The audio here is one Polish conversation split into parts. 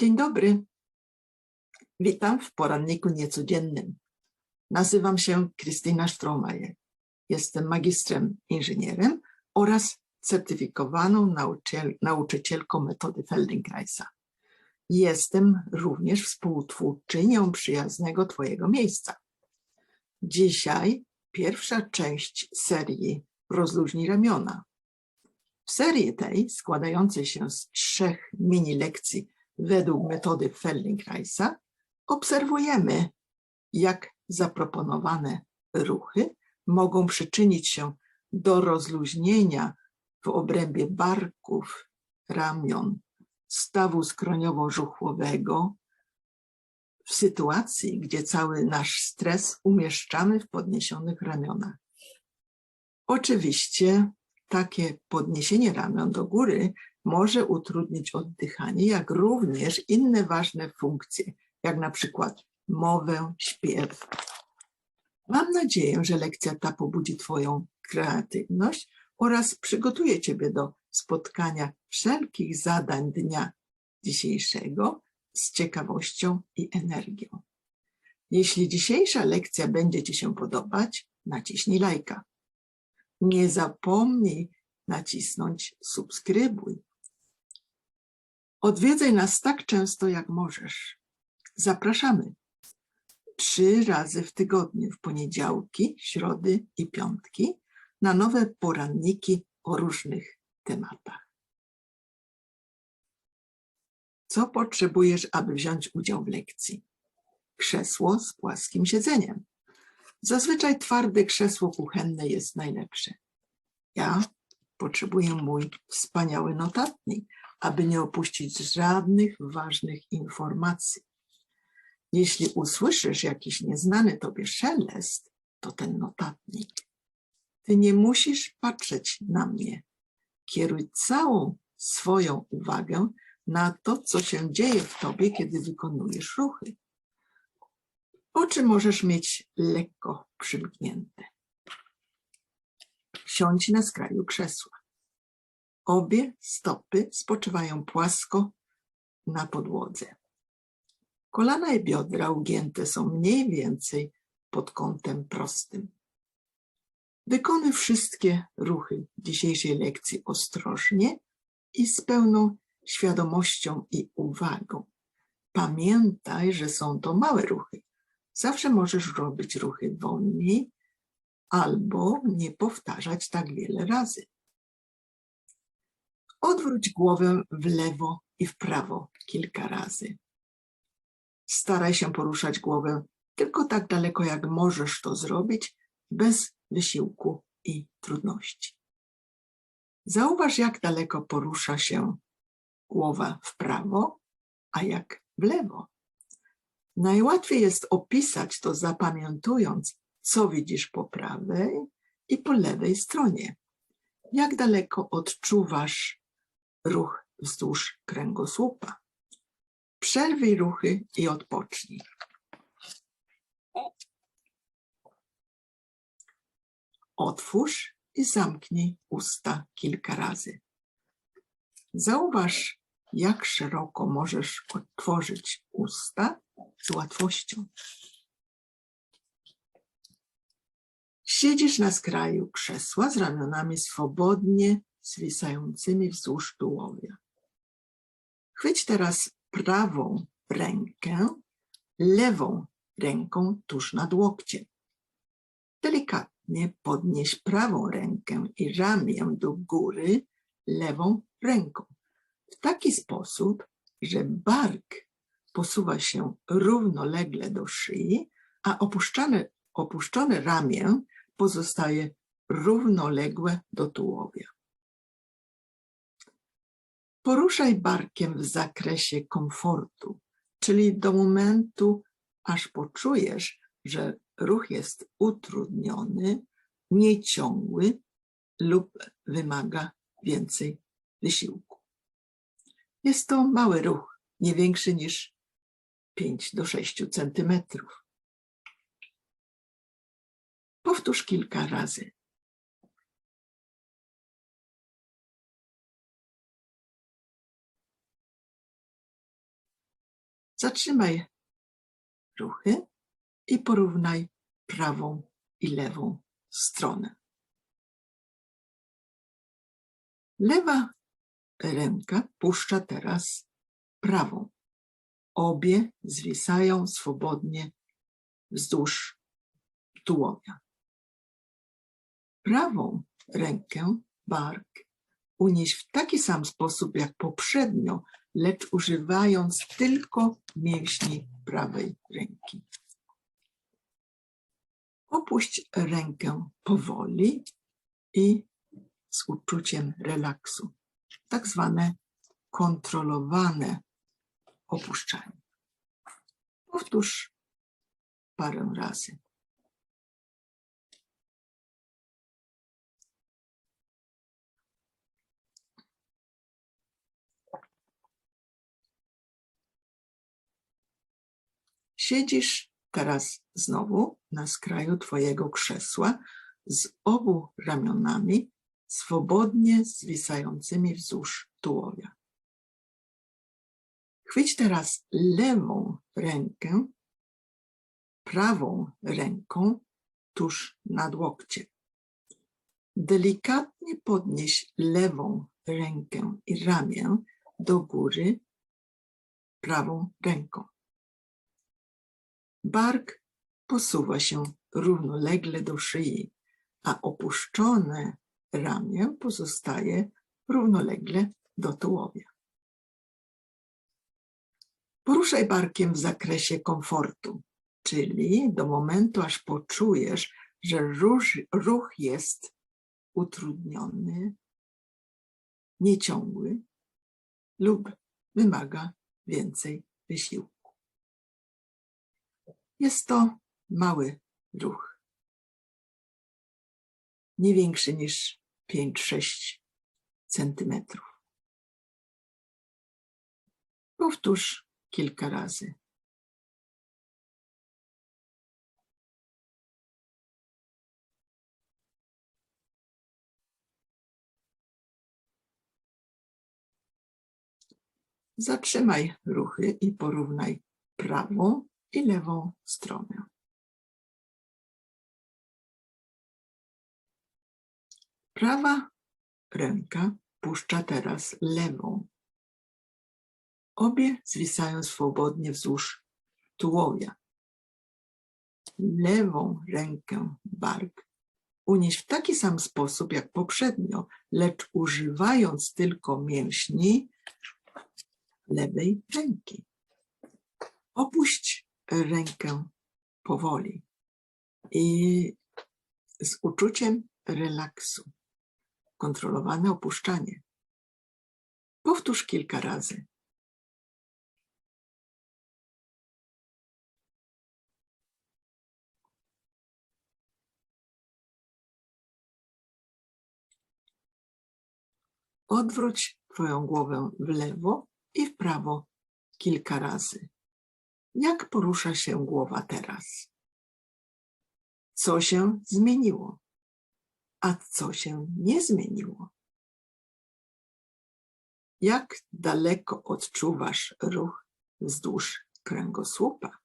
Dzień dobry. Witam w poranniku niecodziennym. Nazywam się Krystyna Stromajer. Jestem magistrem inżynierem oraz certyfikowaną nauczyciel, nauczycielką metody Feldenkraisa. Jestem również współtwórczynią przyjaznego Twojego miejsca. Dzisiaj pierwsza część serii Rozluźnij ramiona. W serii tej, składającej się z trzech mini lekcji według metody Feldenkraisa, obserwujemy, jak zaproponowane ruchy mogą przyczynić się do rozluźnienia w obrębie barków, ramion, stawu skroniowo-żuchłowego w sytuacji, gdzie cały nasz stres umieszczamy w podniesionych ramionach. Oczywiście takie podniesienie ramion do góry może utrudnić oddychanie, jak również inne ważne funkcje, jak na przykład mowę, śpiew. Mam nadzieję, że lekcja ta pobudzi Twoją kreatywność oraz przygotuje Ciebie do spotkania wszelkich zadań dnia dzisiejszego z ciekawością i energią. Jeśli dzisiejsza lekcja będzie Ci się podobać, naciśnij lajka. Nie zapomnij nacisnąć subskrybuj. Odwiedzaj nas tak często, jak możesz. Zapraszamy. Trzy razy w tygodniu, w poniedziałki, środy i piątki, na nowe poranniki o różnych tematach. Co potrzebujesz, aby wziąć udział w lekcji? Krzesło z płaskim siedzeniem. Zazwyczaj twarde krzesło kuchenne jest najlepsze. Ja potrzebuję mój wspaniały notatnik, aby nie opuścić żadnych ważnych informacji. Jeśli usłyszysz jakiś nieznany tobie szelest, to ten notatnik. Ty nie musisz patrzeć na mnie. Kieruj całą swoją uwagę na to, co się dzieje w tobie, kiedy wykonujesz ruchy. Oczy możesz mieć lekko przymknięte. Siądź na skraju krzesła. Obie stopy spoczywają płasko na podłodze. Kolana i biodra ugięte są mniej więcej pod kątem prostym. Wykonuj wszystkie ruchy dzisiejszej lekcji ostrożnie i z pełną świadomością i uwagą. Pamiętaj, że są to małe ruchy. Zawsze możesz robić ruchy wolniej albo nie powtarzać tak wiele razy. Odwróć głowę w lewo i w prawo kilka razy. Staraj się poruszać głowę tylko tak daleko, jak możesz to zrobić, bez wysiłku i trudności. Zauważ, jak daleko porusza się głowa w prawo, a jak w lewo. Najłatwiej jest opisać to zapamiętując, co widzisz po prawej i po lewej stronie. Jak daleko odczuwasz ruch wzdłuż kręgosłupa. Przerwij ruchy i odpocznij. Otwórz i zamknij usta kilka razy. Zauważ, jak szeroko możesz otworzyć usta z łatwością. Siedzisz na skraju krzesła z ramionami swobodnie zwisającymi wzdłuż tułowia. Chwyć teraz prawą rękę lewą ręką tuż nad łokciem. Delikatnie podnieś prawą rękę i ramię do góry lewą ręką. W taki sposób, że bark posuwa się równolegle do szyi, a opuszczone, opuszczone ramię pozostaje równoległe do tułowia. Poruszaj barkiem w zakresie komfortu, czyli do momentu, aż poczujesz, że ruch jest utrudniony, nieciągły lub wymaga więcej wysiłku. Jest to mały ruch, nie większy niż 5 do 6 centymetrów. Powtórz kilka razy. Zatrzymaj ruchy i porównaj prawą i lewą stronę. Lewa ręka puszcza teraz prawą. Obie zwisają swobodnie wzdłuż tułowia. Prawą rękę, bark, unieś w taki sam sposób jak poprzednio, lecz używając tylko mięśni prawej ręki. Opuść rękę powoli i z uczuciem relaksu. Tak zwane kontrolowane opuszczanie. Powtórz parę razy. Siedzisz teraz znowu na skraju Twojego krzesła z obu ramionami swobodnie zwisającymi wzdłuż tułowia. Chwyć teraz lewą rękę prawą ręką tuż nad łokciem. Delikatnie podnieś lewą rękę i ramię do góry prawą ręką. Bark posuwa się równolegle do szyi, a opuszczone ramię pozostaje równolegle do tułowia. Poruszaj barkiem w zakresie komfortu, czyli do momentu, aż poczujesz, że ruch, jest utrudniony, nieciągły lub wymaga więcej wysiłku. Jest to mały ruch, nie większy niż 5-6 centymetrów. Powtórz kilka razy. Zatrzymaj ruchy i porównaj prawą i lewą stronę. Prawa ręka puszcza teraz lewą. Obie zwisają swobodnie wzdłuż tułowia. Lewą rękę bark unieś w taki sam sposób jak poprzednio, lecz używając tylko mięśni lewej ręki. Opuść rękę powoli i z uczuciem relaksu. Kontrolowane opuszczanie. Powtórz kilka razy. Odwróć Twoją głowę w lewo i w prawo kilka razy. Jak porusza się głowa teraz? Co się zmieniło? A co się nie zmieniło? Jak daleko odczuwasz ruch wzdłuż kręgosłupa?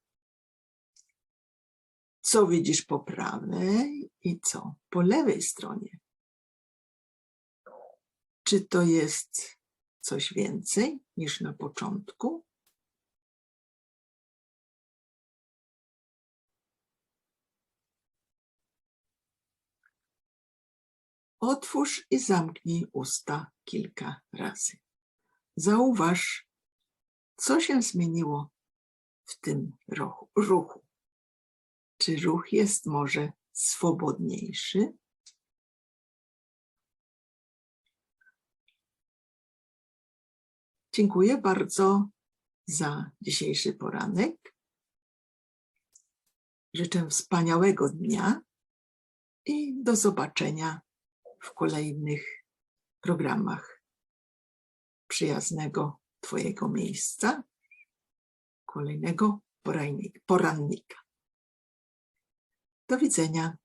Co widzisz po prawej i co po lewej stronie? Czy to jest coś więcej niż na początku? Otwórz i zamknij usta kilka razy. Zauważ, co się zmieniło w tym ruchu. Czy ruch jest może swobodniejszy? Dziękuję bardzo za dzisiejszy poranek. Życzę wspaniałego dnia i do zobaczenia w kolejnych programach przyjaznego Twojego miejsca, kolejnego porannika. Do widzenia.